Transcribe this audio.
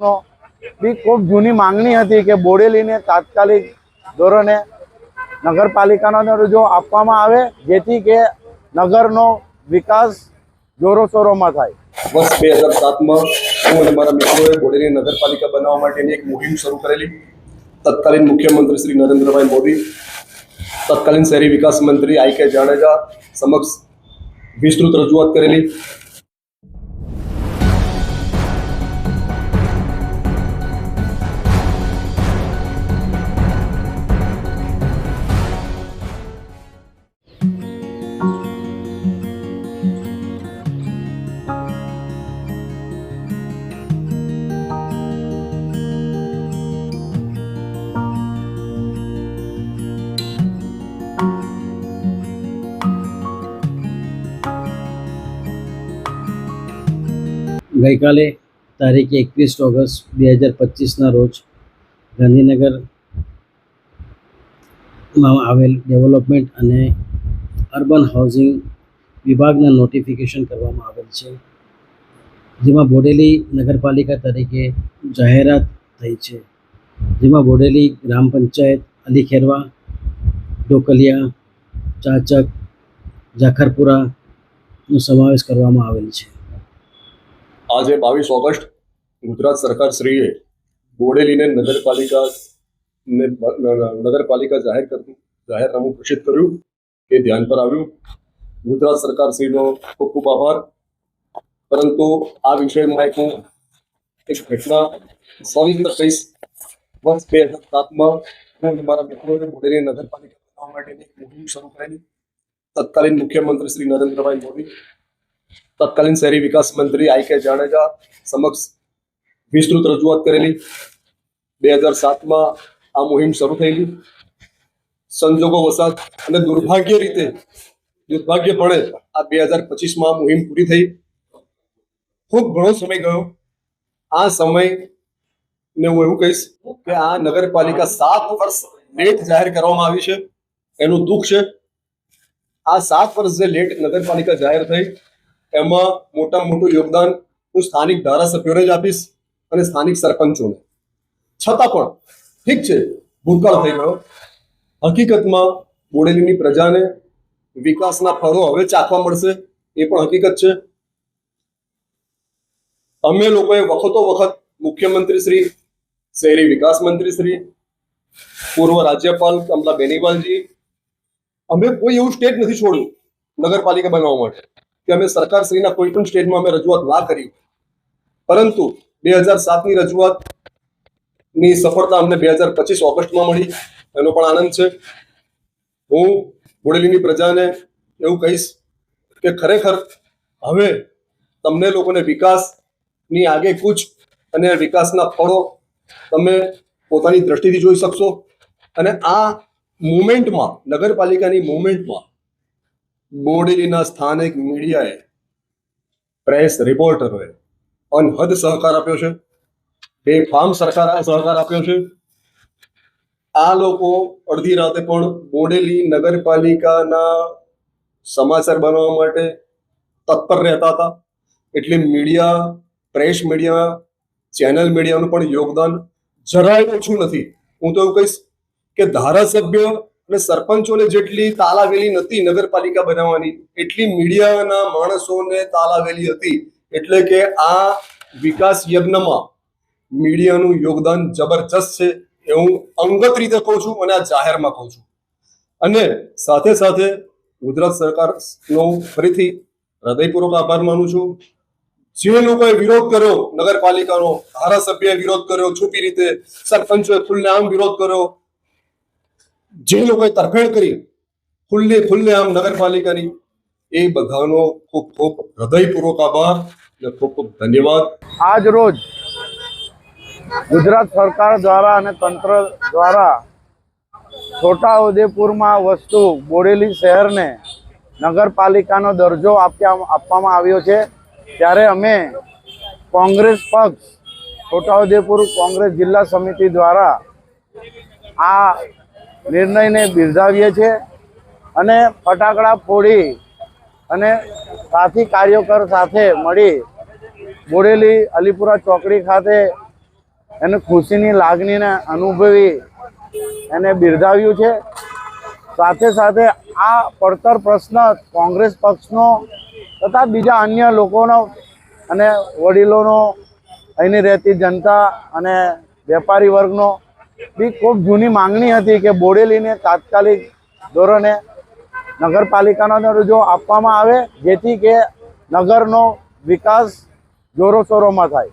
નો બી ખૂબ જૂની માંગણી હતી કે બોડેલીને તાત્કાલિક ધોરણે નગરપાલિકાનો દરજ્જો આપવામાં આવે, જેથી કે નગરનો વિકાસ જોરોશોરોમાં થાય. વર્ષ બે હજાર સાતમાં હું અને મારા મિત્રોએ બોડેલી નગરપાલિકા બનાવવા માટેની એક મુહિમ શરૂ કરેલી. તત્કાલીન મુખ્યમંત્રી શ્રી નરેન્દ્રભાઈ મોદી, તત્કાલીન શહેરી વિકાસ મંત્રી આઈ કે જાડેજા સમક્ષ વિસ્તૃત રજૂઆત કરેલી. ગઈકાલે તારીખ એકવીસ ઓગસ્ટ બે હજાર પચીસના રોજ ગાંધીનગરમાં આવેલ ડેવલપમેન્ટ અને અર્બન હાઉસિંગ વિભાગના નોટિફિકેશન કરવામાં આવેલ છે, જેમાં બોડેલી નગરપાલિકા તરીકે જાહેરાત થઈ છે, જેમાં બોડેલી ગ્રામ પંચાયત અલી ખેરવા, ડોકલિયા, ચાચક જાખરપુરાનો સમાવેશ કરવામાં આવેલ છે. આજે બાવીસ ઓગસ્ટ ગુજરાત સરકાર શ્રીએ બોડેલીને નગરપાલિકા ને નગરપાલિકા જાહેર કરતું જાહેરનામું ઘોષિત કર્યું એ ધ્યાન પર આવ્યું. ગુજરાત સરકાર શ્રીનો ખૂબ ખૂબ આભાર. પરંતુ આ વિષયમાં એક હું એક ઘટના સવિસ્તર કહીશ. વર્ષ બે હજાર સાતમાં હું મારા મિત્રોને બોડેલી નગરપાલિકા બનાવવા માટેની એક મોહિમ શરૂ કરેલી. તત્કાલીન મુખ્યમંત્રી શ્રી નરેન્દ્રભાઈ મોદી તત્કાલીન શહેરી વિકાસ મંત્રી આઈ કે જાડેજા સમક્ષ વિસ્તૃત રજૂઆત કરેલી. બે હજાર સાતમાં આ મુહિમ શરૂ થયેલી. સંજોગો વસાત અને દુર્ભાગ્ય રીતે દુર્ભાગ્યપણે આ બે હજાર પચીસમાં આ મુહિમ પૂરી થઈ. ખૂબ ઘણો સમય ગયો. આ સમય ને હું એવું કહીશ કે આ નગરપાલિકા સાત વર્ષ લેટ જાહેર કરવામાં આવી છે. એનું દુઃખ છે. આ સાત વર્ષ જે લેટ નગરપાલિકા જાહેર થઈ એમાં મોટામાં મોટું યોગદાન હું સ્થાનિક ધારાસભ્યોને જ આપીશ અને સ્થાનિક સરપંચોને. છતાં પણ, ઠીક છે, ભૂતકાળ થઈ ગયો. હકીકતમાં બોડેલીની પ્રજાને વિકાસના ફળો હવે ચાખવા મળશે, એ પણ હકીકત છે. અમે લોકોએ વખતો વખત મુખ્યમંત્રી શ્રી, શહેરી વિકાસ મંત્રી શ્રી, પૂર્વ રાજ્યપાલ કમલા બેનીવાલજી, અમે કોઈ એવું સ્ટેટ નથી છોડ્યું નગરપાલિકા બનાવવા માટે. કે અમે સરકારશ્રીના કોઈ પણ સ્ટેજમાં અમે રજૂઆત ના કરી. પરંતુ બે હજાર સાતની રજૂઆતની સફળતા અમને બે હજાર પચીસ ઓગસ્ટમાં મળી. એનો પણ આનંદ છે. હું બોડેલીની પ્રજાને એવું કહીશ કે ખરેખર હવે તમને લોકોને વિકાસની આગે કૂચ અને વિકાસના ફળો તમે પોતાની દ્રષ્ટિથી જોઈ શકશો. અને આ મુમેન્ટમાં નગરપાલિકાની મુમેન્ટમાં બોડેલીના સ્થાનિક મીડિયાએ પ્રેસ રિપોર્ટરોએ અનહદ સહકાર આપ્યો છે. બેફામ સરકાર સહકાર આપ્યો છે. આ લોકો અડધી રાતે પણ બોડેલી નગરપાલિકાના સમાચાર બનાવવા માટે તત્પર રહેતા હતા. એટલે મીડિયા, પ્રેસ મીડિયા, ચેનલ મીડિયાનું પણ યોગદાન જરાય ઓછું નથી. હું તો એવું કહીશ કે ધારાસભ્ય અને સરપંચોને જેટલી તાલાવેલી નથી નગરપાલિકા બનાવવાની, એટલી મીડિયાના માણસોને તાલાવેલી હતી. એટલે કે આ વિકાસ યજ્ઞમાં મીડિયાનું યોગદાન જબરજસ્ત છે એ હું અંગત રીતે કહું છું અને આ જાહેરમાં કહું છું. અને સાથે સાથે ગુજરાત સરકારનો ફરીથી હૃદયપૂર્વક આભાર માનું છું. જે લોકોએ વિરોધ કર્યો નગરપાલિકાનો ધારાસભ્યએ વિરોધ કર્યો, છુપી રીતે સરપંચોએ ખુલ્લેઆમ વિરોધ કર્યો જે લોકોએ તરફેણ કરી, ખુલ્લે ખુલ્લે આમ નગરપાલિકાની, એ બધાનો ખૂબ ખૂબ હૃદયપૂર્વક આભાર અને ખૂબ ખૂબ ધન્યવાદ. આજ રોજ ગુજરાત સરકાર દ્વારા અને તંત્ર દ્વારા છોટાઉદેપુરમાં વસ્તુ બોડેલી શહેરને નગરપાલિકાનો દરજ્જો આપ્યા, આપવામાં આવ્યો છે. ત્યારે અમે કોંગ્રેસ પક્ષ, છોટાઉદેપુર કોંગ્રેસ જિલ્લા સમિતિ દ્વારા આ નિર્ણયને બિરદાવીએ છીએ અને ફટાકડા ફોડી અને સાથી કાર્યકર સાથે મળી બોડેલી અલીપુરા ચોકડી ખાતે એને ખુશીની લાગણીને અનુભવી એને બિરદાવ્યું છે. સાથે સાથે આ પડતર પ્રશ્ન કોંગ્રેસ પક્ષનો તથા બીજા અન્ય લોકોનો અને વડીલોનો અહીંની રહેતી જનતા અને વેપારી વર્ગનો બી ખૂબ જૂની માંગણી હતી કે બોડેલીને તાત્કાલિક ધોરણે નગરપાલિકાનો દરજ્જો આપવામાં આવે, જેથી કે નગરનો વિકાસ જોરોશોરોમાં થાય.